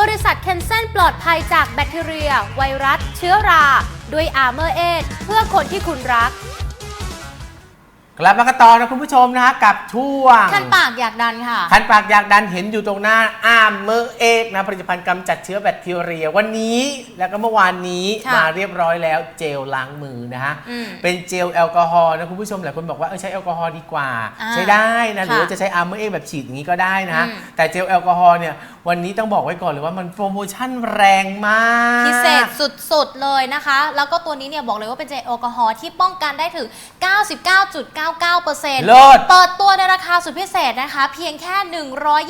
บริษัทเคนเซนปลอดภัยจากแบคทีเรีย ไวรัส เชื้อรา ด้วยอาร์เมอร์เอเพื่อคนที่คุณรัก กลับมากันต่อนะคุณผู้ชมนะฮะกับช่วงคันปากอยากดันค่ะ คันปากอยากดันเห็นอยู่ตรงหน้าอ้ามเมอร์เอกนะผลิตภัณฑ์กำจัดเชื้อแบคทีเรียวันนี้แล้วก็เมื่อวานนี้ค่ะมาเรียบร้อยแล้วเจลล้างมือนะฮะอืมเป็นเจลแอลกอฮอล์นะคุณผู้ชมหลายคนบอกว่าเออใช้แอลกอฮอล์ดีกว่า อ่าใช้ได้นะหรือค่ะว่าจะใช้อาร์เมอร์เอกแบบฉีดอย่างนี้ก็ได้นะฮะอืม แต่เจลแอลกอฮอล์เนี่ยวันนี้ต้องบอกไว้ก่อนเลยว่ามันโปรโมชั่นแรงมาก พิเศษสุด ๆ เลยนะคะ แล้วก็ตัวนี้เนี่ยบอกเลยว่าเป็นเจลแอลกอฮอล์ที่ป้องกันได้ถึง 99.99%เลิศเปิดตัวในราคาสุดพิเศษนะคะ เพียงแค่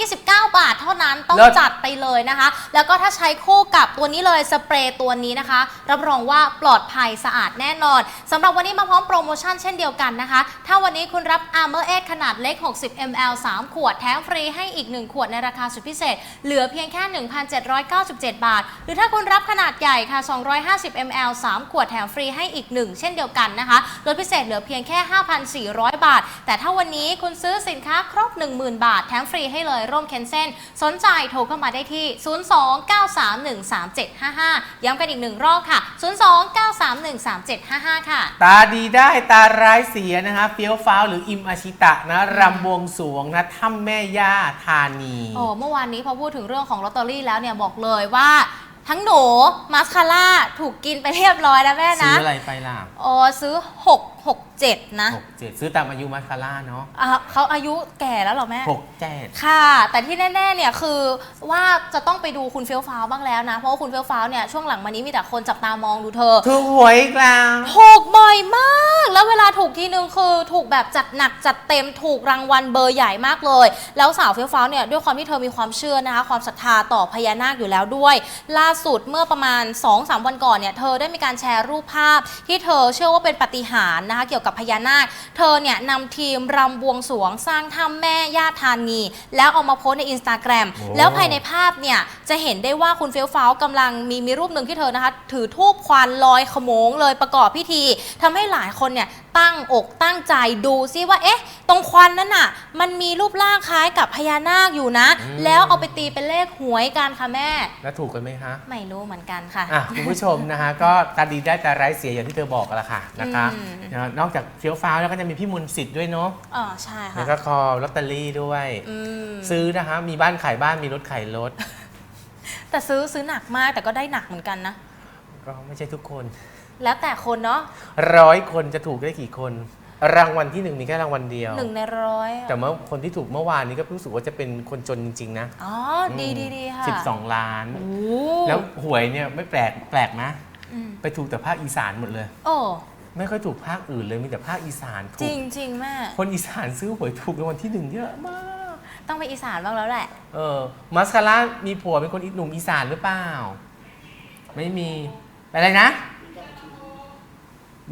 129 บาทเท่านั้นต้องเลิศ จัดไปเลยนะคะ แล้วก็ถ้าใช้คู่กับตัวนี้เลยสเปรย์ตัวนี้นะคะ รับรองว่าปลอดภัยสะอาดแน่นอนสำหรับวันนี้มาพร้อมโปรโมชั่นเช่นเดียวกันนะคะ ถ้าวันนี้คุณรับ Armor Edge ขนาดเล็ก 60 ml 3 ขวดแถมฟรีให้อีก 1 ขวดในราคาสุดพิเศษ เหลือเพียงแค่ 1,797 บาท หรือถ้าคุณรับขนาดใหญ่ค่ะ 250 ml 3 ขวดแถมฟรีให้อีก 1 เช่นเดียวกันนะคะลดพิเศษเหลือเพียงแค่5,400 บาท แต่ถ้าวันนี้คุณซื้อสินค้าครบ 10,000 บาท แถมฟรีให้เลยร่วมเคนเซนสนใจโทรเข้ามาได้ที่ 029313755 ย้ำกันอีกหนึ่งรอบค่ะ 029313755 ค่ะ ตาดีได้ตาร้ายเสียนะฮะเฟี้ยวฟ้าวหรืออิมอาชิตะนะรำบวงสรวงนะถ้ำแม่ย่าธานี โอ้เมื่อวานนี้พอพูดถึงเรื่องของลอตเตอรี่แล้วเนี่ยบอกเลยว่าทั้งหนูมาสคาร่าถูกกินไปเรียบร้อยแล้วแม่ซื้นะออะไรไปล่ะ อ๋อซื้อ 667นะหกเจ็ดซื้อตามอายุมาคาร่าเนาะอะเขาอายุแก่แล้วเหรอแม่ หกเจ็ด ค่ะ แต่ที่แน่ ๆ เนี่ยคือว่าจะต้องไปดูคุณเฟี้ยวฟ้าวบ้างแล้วนะ เพราะว่าคุณเฟี้ยวฟ้าวเนี่ยช่วงหลังมานี้มีแต่คนจับตามองดูเธอ ถูกหวยอีกแล้วถูกบ่อยมาก แล้วเวลาถูกทีนึงคือถูกแบบจัดหนักจัดเต็มถูกรางวัลเบอร์ใหญ่มากเลย แล้วสาวเฟี้ยวฟ้าวเนี่ยด้วยความที่เธอมีความเชื่อนะคะ ความศรัทธาต่อพญานาคอยู่แล้วด้วย ล่าสุดเมื่อประมาณ 2-3 วันก่อนเนี่ยเธอได้มีการแชร์รูปภาพที่เธอเชื่อว่าเป็นปาฏิหารย์นะคะเกี่ยวกับพญานาค เธอเนี่ยนำทีมรำบวงสรวงสร้างถ้ำแม่ย่าธานี แล้วเอามาโพสต์ในอินสตาแกรมโอ้ แล้วภายในภาพเนี่ยจะเห็นได้ว่าคุณเฟี้ยวฟ้าวกำลังมีมีรูปหนึ่งที่เธอนะคะ ถือทูบควันลอยขโมงเลยประกอบพิธีทำให้หลายคนเนี่ยตั้งอกตั้งใจดูซิว่าเอ๊ะ ตรงควันนั้นน่ะ มันมีรูปร่างคล้ายกับพญานาคอยู่นะ อืม แล้วเอาไปตีเป็นเลขหวยกันค่ะแม่ แล้วถูกกันไหมฮะไม่รู้เหมือนกันค่ะ อะคุณผู้ชมนะฮะ ก็ตาดีได้ตาร้ายเสียอย่างที่เธอบอกกันละค่ะนะคะอืม นะนอกจากเฟี้ยวฟ้าวแล้วก็จะมีพี่มนต์สิทธิ์ด้วยเนาะอ๋อใช่แล้วค่ะก็คอลอตเตอรี่ด้วย อืมซื้อนะฮะมีบ้านขายบ้านมีรถขายรถ แต่ซื้อซื้อหนักมากแต่ก็ได้หนักเหมือนกันนะ ก็ไม่ใช่ทุกคน แล้วแต่คนเนาะร้อยคนจะถูกได้กี่คน รางวัลที่หนึ่งมีแค่รางวัลเดียว หนึ่งในร้อยแต่เมื่อคนที่ถูกเมื่อวานนี้ก็รู้สึกว่าจะเป็นคนจนจริง ๆ นะอ๋อดีดีดีค่ะ12ล้าน โอ้แล้วหวยเนี่ยไม่แปลกแปลกนะ อืมไปถูกแต่ภาคอีสานหมดเลย โอ้ ไม่ค่อยถูกภาคอื่นเลยมีแต่ภาคอีสานจถูริกงจริงแม่คนอีสานซื้อหวยถูกรางวัลที่หนึ่งเยอะมาก ต้องไปอีสานบ้างแล้วแหละ เออมัสคาร่ามีผัวเป็นคนอีหนุ่มอีสานหรือเปล่า ไม่มีอะไรนะ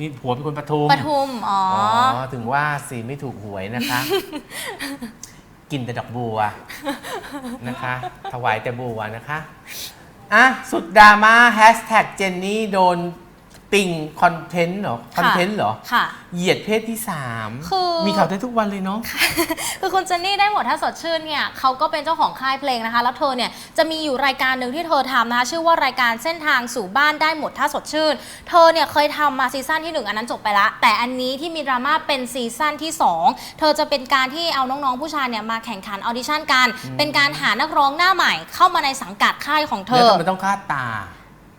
มีผัวเป็นคนปทุมปทุม อ๋ออ๋ออถึงว่าสิไม่ถูกหวยนะคะ กินแต่ดอกบัวนะคะ ถวายแต่บัวนะคะ อะ สุดดราม่าแฮชแท็กเจนนี่โดน ปิงคอนเทนต์เหรอคอนเทนต์เหรอค่ะ เหยียดเพศที่สามคือมีข่าวได้ทุกวันเลยเนาะคือคุณเจนนี่ได้หมดถ้าสดชื่นเนี่ยเขาก็เป็นเจ้าของค่ายเพลงนะคะ แล้วเธอเนี่ยจะมีอยู่รายการหนึ่งที่เธอทำนะคะชื่อว่ารายการเส้นทางสู่บ้านได้หมดถ้าสดชื่น เธอเนี่ยเคยทำมาซีซั่นที่หนึ่งอันนั้นจบไปละ แต่อันนี้ที่มีดราม่าเป็นซีซั่นที่สองเธอจะเป็นการที่เอาน้องๆผู้ชายเนี่ยมาแข่งขันออดิชั่นกันเป็นการหานักร้องหน้าใหม่เข้ามาในสังกัดค่ายของเธแล้วอทำไมต้องฆ่าตา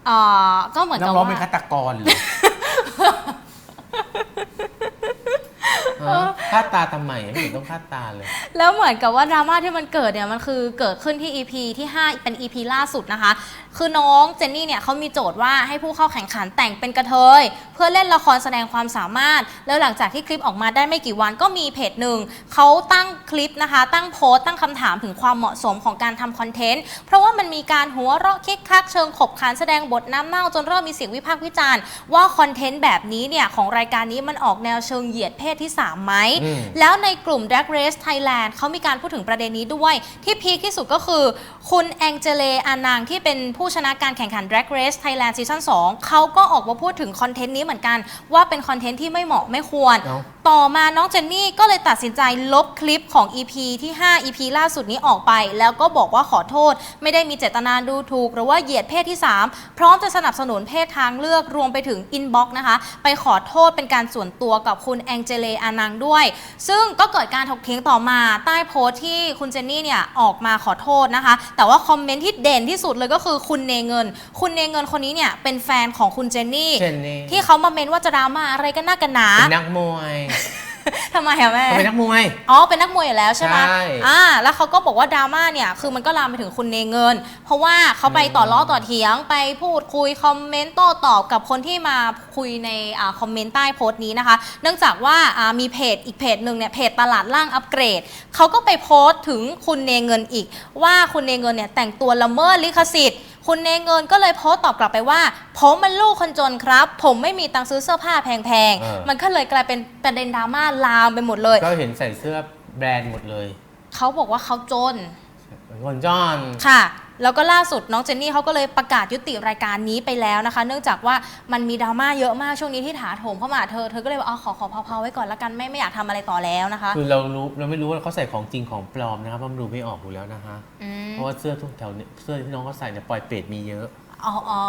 เอ่อก็เหมือนนักับกร้องว่า เป็นฆาตกรเหรอ ฮะฆ่าตาทำไมไม่เห็นต้องฆ่าตาเลย แล้วเหมือนกับว่าดราม่าที่มันเกิดเนี่ยมันคือเกิดขึ้นที่ EP ที่ 5 เป็น EP ล่าสุดนะคะ คือน้องเจนนี่เนี่ยเขามีโจทย์ว่าให้ผู้เข้าแข่งขันแต่งเป็นกระเทย เพื่อเล่นละครแสดงความสามารถ แล้วหลังจากที่คลิปออกมาได้ไม่กี่วันก็มีเพจหนึ่งเขาตั้งคลิปนะคะ ตั้งโพสต์ตั้งคำถามถึงความเหมาะสมของการทำคอนเทนต์เพราะว่ามันมีการหัวเราะคิกคักเชิงขบขันแสดงบทน้ำเน่าจนเริ่มมีเสียงวิพากษ์วิจารณ์ว่าคอนเทนต์แบบนี้เนี่ยของรายการนี้มันออกแนวเชิงเหยียดเพศที่สามไหมอืมแล้วในกลุ่ม Drag Race Thailand เขามีการพูดถึงประเด็นนี้ด้วย ที่พีคที่สุดก็คือ คุณแองเจเลอานางที่เป็นผู้ชนะการแข่งขัน Drag Race Thailand ซีซั่น2เขาก็ออกมาพูดถึงคอนเทนต์นี้เหมือนกัน ว่าเป็นคอนเทนต์ที่ไม่เหมาะไม่ควรเอ้าต่อมาน้องเจนนี่ก็เลยตัดสินใจลบคลิปของ EP ที่ 5 EP ล่าสุดนี้ออกไป แล้วก็บอกว่าขอโทษ ไม่ได้มีเจตนาดูถูก หรือว่าเหยียดเพศที่ 3 พร้อมจะสนับสนุนเพศทางเลือกรวมไปถึงอินบ็อกซ์นะคะ ไปขอโทษเป็นการส่วนตัวกับคุณแองเจเลอานังด้วย ซึ่งก็เกิดการถกเถียงต่อมาใต้โพสต์ที่คุณเจนนี่เนี่ยออกมาขอโทษนะคะ แต่ว่าคอมเมนต์ที่เด่นที่สุดเลยก็คือคุณเนเงิน คุณเนเงินคนนี้เนี่ยเป็นแฟนของคุณเจนนี่เจนนี่ที่เขามาเมนว่าจะดราม่าอะไรกันหน้ากันหนาเป็นนักมวยทำไมอะแม่ เขาเป็นนักมวย อ๋อ เป็นนักมวยอยู่แล้วใช่ไหมใช่อ่า แล้วเขาก็บอกว่าดราม่าเนี่ย คือมันก็ลามไปถึงคุณเนเงิน เพราะว่าเขาไปต่อล้อต่อเถียง ไปพูดคุยคอมเมนต์โต้ตอบกับคนที่มาคุยในอ่าคอมเมนต์ใต้โพสต์นี้นะคะ เนื่องจากว่าอ่ามีเพจอีกเพจหนึ่งเนี่ย เพจตลาดล่างอัปเกรด เขาก็ไปโพสต์ถึงคุณเนเงินอีก ว่าคุณเนเงินเนี่ยแต่งตัวละเมิดลิขสิทธิ์ คุณเนเงินก็เลยโพสต์ตอบกลับไปว่า ผมมันลูกคนจนครับ ผมไม่มีตังค์ซื้อเสื้อผ้าแพงเออ ๆ มันก็เลยกลายเป็นประเด็นดราม่าลามไปหมดเลย ก็เห็นใส่เสื้อแบรนด์หมดเลยเขาบอกว่าเขาจน คนจอน ค่ะ แล้วก็ล่าสุดน้องเจนนี่เขาก็เลยประกาศยุติรายการนี้ไปแล้วนะคะ เนื่องจากว่ามันมีดราม่าเยอะมากช่วงนี้ที่ถาโถมเข้ามาเธอเธอก็เลยบอกอ๋อขอขอเผาๆไว้ก่อนละกันไม่ไม่อยากทำอะไรต่อแล้วนะคะ คือเรารู้เราไม่รู้ว่าเขาใส่ของจริงของปลอมนะครับเพราะมันดูไม่ออกอยู่แล้วนะคะ อืมเพราะว่าเสื้อทุกแถวเนี่ยเสื้อที่น้องเขาใส่เนี่ยปล่อยเปรตมีเยอะอ๋ออ๋อ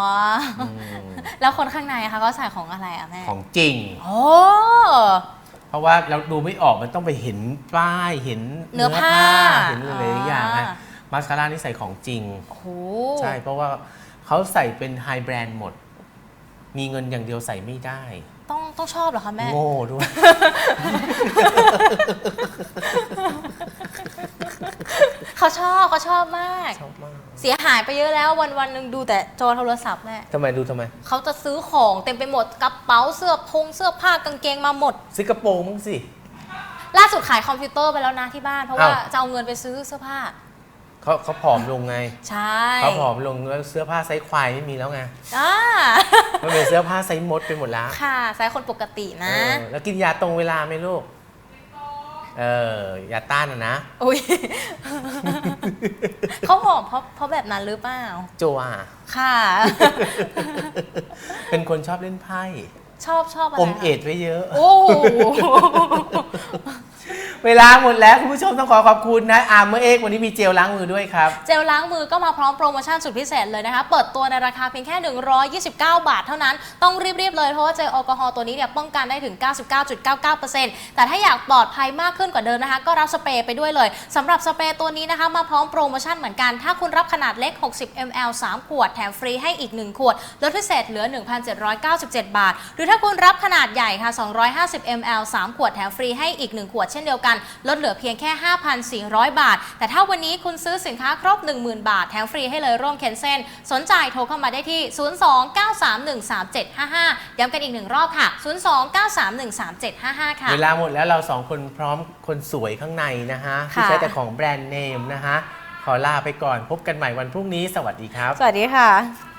ออืมแล้วคนข้างในอะคะเขาใส่ของอะไรอะแม่ของจริง โอ้ เพราะว่าเราดูไม่ออกมันต้องไปเห็นป้ายเห็นเนื้อผ้าเห็นอะไรอย่างนะอ่า มาสคาร่านี่ใส่ของจริง โอ้โหใช่ เพราะว่าเขาใส่เป็นไฮแบรนด์หมด มีเงินอย่างเดียวใส่ไม่ได้ ต้องต้องชอบเหรอคะแม่ โง่ด้วย เขาชอบเขาชอบมาก ชอบมากเสียหายไปเยอะแล้ววันวันๆหนึ่งดูแต่จอโทรศัพท์แม่ทำไมดูทำไม เขาจะซื้อของเต็มไปหมดกระเป๋าเสื้อพงเสื้อผ้ากางเกงมาหมดซื้อกระโปรงมั้งสิ ล่าสุดขายคอมพิวเตอร์ไปแล้วนะที่บ้าน เพราะว่าอ้าว จะเอาเงินไปซื้อเสื้อผ้า เขาเขาผอมลงไงใช่เขาผอมลงแล้วเสื้อผ้าไซส์ควายไม่มีแล้วไงอ่ามันเป็นเสื้อผ้าไซส์มดไปหมดแล้วค่ะสายคนปกตินะเออแล้วกินยาตรงเวลาไหมลูกเออยาต้านอะนะอุ้ยเขาบอกเพราะเพราะแบบนั้นหรือเปล่าโจวาค่ะ เป็นคนชอบเล่นไพ่ชอบชอบอะไรอมคะเอดไว้เยอะ โอ้โห เวลาหมดแล้วคุณผู้ชมต้องขอขอบคุณนะอาร์เมอร์เอ็กวันนี้มีเจลล้างมือด้วยครับ เจลล้างมือก็มาพร้อมโปรโมชั่นสุดพิเศษเลยนะคะ เปิดตัวในราคาเพียงแค่ 129 บาทเท่านั้น ต้องรีบ ๆ เลย เพราะว่าเจลแอลกอฮอล์ตัวนี้เนี่ยป้องกันได้ถึง 99.99%แต่ถ้าอยากปลอดภัยมากขึ้นกว่าเดิมนะคะ ก็รับสเปรย์ไปด้วยเลยสำหรับสเปรย์ตัวนี้นะคะ มาพร้อมโปรโมชั่นเหมือนกัน ถ้าคุณรับขนาดเล็ก 60 ml 3 ขวด แถมฟรีให้อีก 1 ขวด ลดพิเศษเหลือ 1,797 บาท หรือถ้าคุณรับขนาดใหญ่ค่ะ 250 ml 3 ขวด แถมฟรีให้อีก 1 ขวดเช่นเดียวกัน ลดเหลือเพียงแค่ 5,400 บาท แต่ถ้าวันนี้คุณซื้อสินค้าครบ 10,000 บาท แถมฟรีให้เลยร่วมเคนเซนสนใจโทรเข้ามาได้ที่ 029313755 ย้ำกันอีกหนึ่งรอบค่ะ 029313755 ค่ะ เวลาหมดแล้วเราสองคนพร้อมคนสวยข้างในนะฮะที่ค่ะ ใช้แต่ของแบรนด์เนมนะฮะขอลาไปก่อนพบกันใหม่วันพรุ่งนี้สวัสดีครับ สวัสดีค่ะ